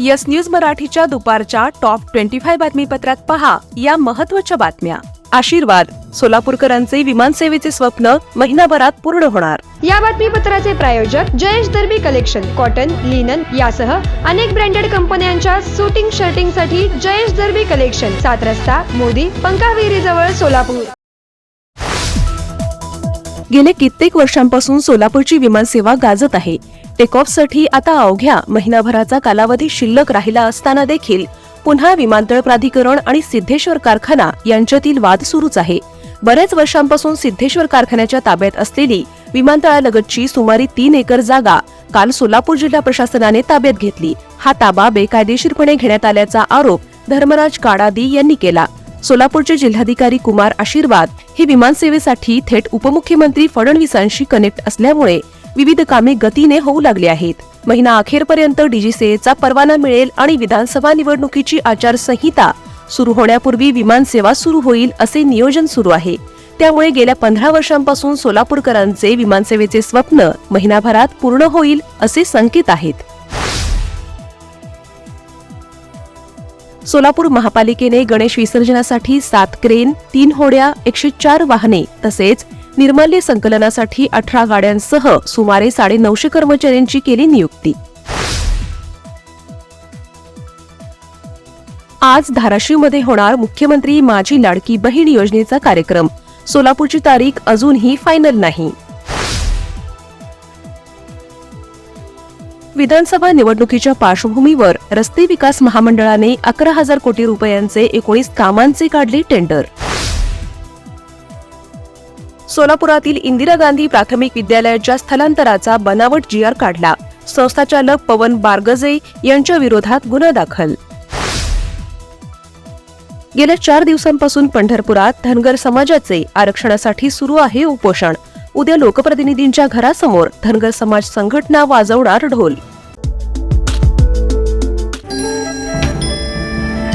Yes news मराठीच्या दुपारच्या top twenty five बातमीपत्रात पहा या महत्त्वाच्या बातम्या. आशीर्वाद सोलापूरकरांचे विमानसेवेचे स्वप्न महिनाभरात पूर्ण होणार. या बातमीपत्राचे प्रायोजक Jayesh Darbi collection cotton linen यासह अनेक ब्रँडेड कंपन्यांच्या सुटिंग शर्टिंगसाठी जयेश दर्बी कलेक्शन सात रस्ता मोदी पंकाविहिरी जवळ सोलापूर. गेले कित्येक वर्षांपासून सोलापूरची विमानसेवा गाजत आहे. टेकऑफसाठी आता अवघ्या महिनाभराचा कालावधी शिल्लक राहिला असताना देखील पुन्हा विमानतळ प्राधिकरण आणि सिद्धेश्वर कारखाना यांच्यातील वाद सुरूच आहे. बऱ्याच वर्षांपासून सिद्धेश्वर कारखान्याच्या ताब्यात असलेली विमानतळालगतची सुमारे तीन एकर जागा काल सोलापूर जिल्हा प्रशासनाने ताब्यात घेतली. हा ताबा बेकायदेशीरपणे घेण्यात आल्याचा आरोप धर्मराज काडादी यांनी केला. सोलापूरचे जिल्हाधिकारी कुमार आशीर्वाद हे विमानसेवेसाठी थेट उपमुख्यमंत्री फडणवीसांशी कनेक्ट असल्यामुळे विविध कामे गतीने होऊ लागली आहेत. महिना अखेरपर्यंत डीजीसीएचा परवाना मिळेल आणि विधानसभा निवडणुकीची आचारसंहिता सुरू होण्यापूर्वी विमानसेवा सुरू होईल असे नियोजन सुरू आहे. त्यामुळे गेल्या पंधरा वर्षांपासून सोलापूरकरांचे विमानसेवेचे स्वप्न महिनाभरात पूर्ण होईल असे संकेत आहेत. सोलापूर महापालिकेने गणेश विसर्जनासाठी सात क्रेन तीन होड्या एकशे चार वाहने तसेच निर्माल्य संकलनासाठी अठरा गाड्यांसह सुमारे साडे नऊशे कर्मचाऱ्यांची केली नियुक्ती. आज धाराशिवमध्ये होणार मुख्यमंत्री माझी लाडकी बहीण योजनेचा कार्यक्रम. सोलापूरची तारीख अजूनही फायनल नाही. विधानसभा निवडणुकीच्या पार्श्वभूमीवर रस्ते विकास महामंडळाने अकरा हजार कोटी रुपयांचे एकोणीस कामांचे काढले टेंडर. सोलापुरातील इंदिरा गांधी प्राथमिक विद्यालयाच्या स्थलांतराचा बनावट जी आर काढला. संस्थाचालक पवन बारगजे यांच्या विरोधात गुन्हा दाखल. गेल्या चार दिवसांपासून पंढरपुरात धनगर समाजाचे आरक्षणासाठी सुरू आहे उपोषण. उद्या लोकप्रतिनिधींच्या घरासमोर धनगर समाज संघटना वाजवणार ढोल.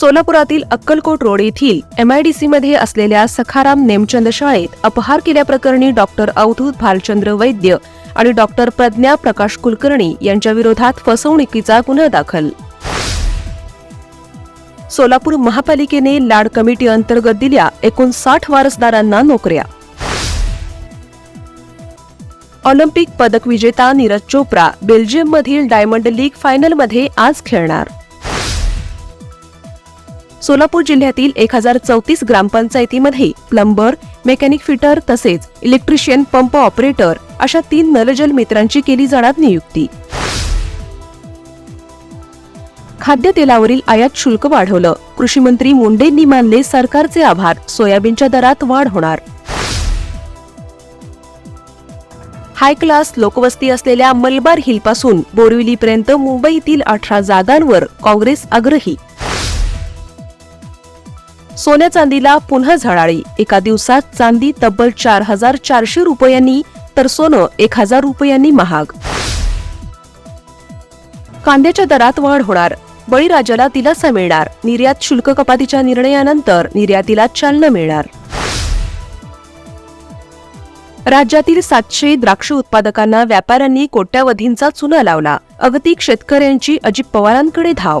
सोलापुरातील अक्कलकोट रोड येथील एमआयडीसी मध्ये असलेल्या सखाराम नेमचंद शाळेत अपहार केल्याप्रकरणी डॉक्टर अवधूत भालचंद्र वैद्य आणि डॉक्टर प्रज्ञा प्रकाश कुलकर्णी यांच्या विरोधात फसवणुकीचा गुन्हा दाखल. सोलापूर महापालिकेने लाड कमिटी अंतर्गत दिल्या एकूण साठ वारसदारांना नोकऱ्या. ऑलिम्पिक पदक विजेता नीरज चोप्रा बेल्जियममधील डायमंड लीग फायनलमध्ये आज खेळणार. सोलापूर जिल्ह्यातील एक हजार चौतीस ग्रामपंचायतीमध्ये प्लंबर मेकॅनिक फिटर तसेच इलेक्ट्रिशियन पंप ऑपरेटर अशा तीन नलजल मित्रांची केली जाणार नियुक्ती. खाद्यतेलावरील आयात शुल्क वाढवलं. कृषी मंत्री मुंडेंनी मानले सरकारचे आभार. सोयाबीनच्या दरात वाढ होणार. हाय क्लास लोकवस्ती असलेल्या मलबार हिलपासून बोरिवलीपर्यंत मुंबईतील अठरा जागांवर काँग्रेस आग्रही सोन्या चांदीला पुन्हा झळाळी. एका दिवसात चांदी तब्बल चार हजार चारशे रुपयांनी तर सोनं एक हजार रुपयांनी महाग. कांद्याच्या दरात वाढ होणार. बळीराजाला दिलासा मिळणार. निर्यात शुल्क कपातीच्या निर्णयानंतर निर्यातीला चालना मिळणार. राज्यातील सातशे द्राक्ष उत्पादकांना व्यापाऱ्यांनी कोट्यावधींचा चुना लावला. अगतिक शेतकऱ्यांची अजित पवारांकडे धाव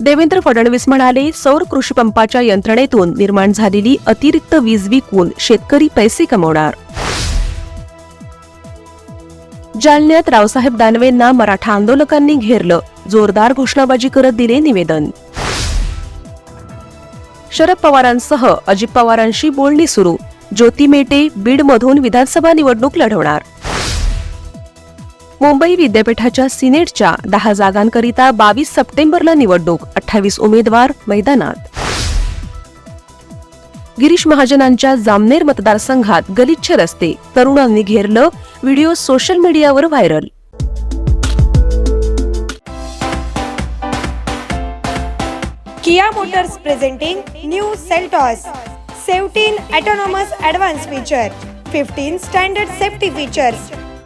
देवेंद्र फडणवीस म्हणाले सौर कृषी पंपाच्या यंत्रणेतून निर्माण झालेली अतिरिक्त वीज विकून शेतकरी पैसे कमवणार. जालन्यात रावसाहेब दानवेंना मराठा आंदोलकांनी घेरलं जोरदार घोषणाबाजी करत दिले निवेदन. शरद पवारांसह अजित पवारांशी बोलणी सुरू ज्योती मेटे बीडमधून विधानसभा निवडणूक लढवणार. मुंबई विद्यापीठाच्या सिनेटच्या दहा जागांकरिता बावीस सप्टेंबरला निवडणूक अठ्ठावीस उमेदवार मैदानात. गिरीश महाजनांच्या जामनेर मतदारसंघात गलिच्छ रस्ते तरुणांनी घेरलं व्हिडिओ सोशल मीडियावर viral. Kia Motors presenting new Seltos. Seventeen autonomous advance feature fifteen standard safety features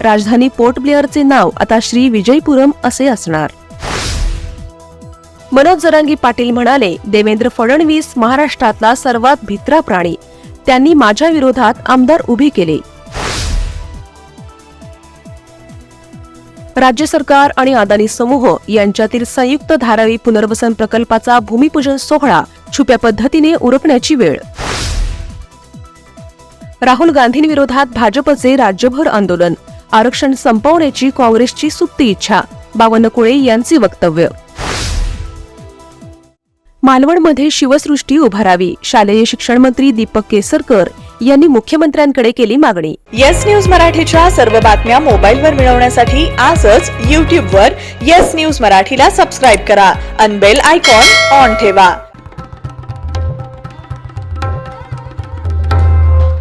राजधानी पोर्ट ब्लेअरचे नाव आता श्री विजयपुरम असे असणार. मनोज जरांगी पाटील म्हणाले देवेंद्र फडणवीस महाराष्ट्रातला सर्वात भित्रा प्राणी. त्यांनी माझ्या विरोधात आमदार उभे केले. राज्य सरकार आणि अदानी समूह यांच्यातील संयुक्त धारावी पुनर्वसन प्रकल्पाचा भूमिपूजन सोहळा छुप्या पद्धतीने उरकण्याची वेळ. राहुल गांधींविरोधात भाजपचे राज्यभर आंदोलन. आरक्षण संपवण्याची काँग्रेसची सुप्ती इच्छा. बावनकुळे यांचे वक्तव्य. मालवणमध्ये शिवसृष्टी उभारावी शालेय शिक्षण मंत्री दीपक केसरकर यांनी मुख्यमंत्र्यांकडे केली मागणी. येस न्यूज मराठीच्या सर्व बातम्या मोबाईलवर मिळवण्यासाठी आजच यूट्यूबवर येस न्यूज मराठीला सबस्क्राईब करा. अनबेल आयकॉन ऑन ठेवा.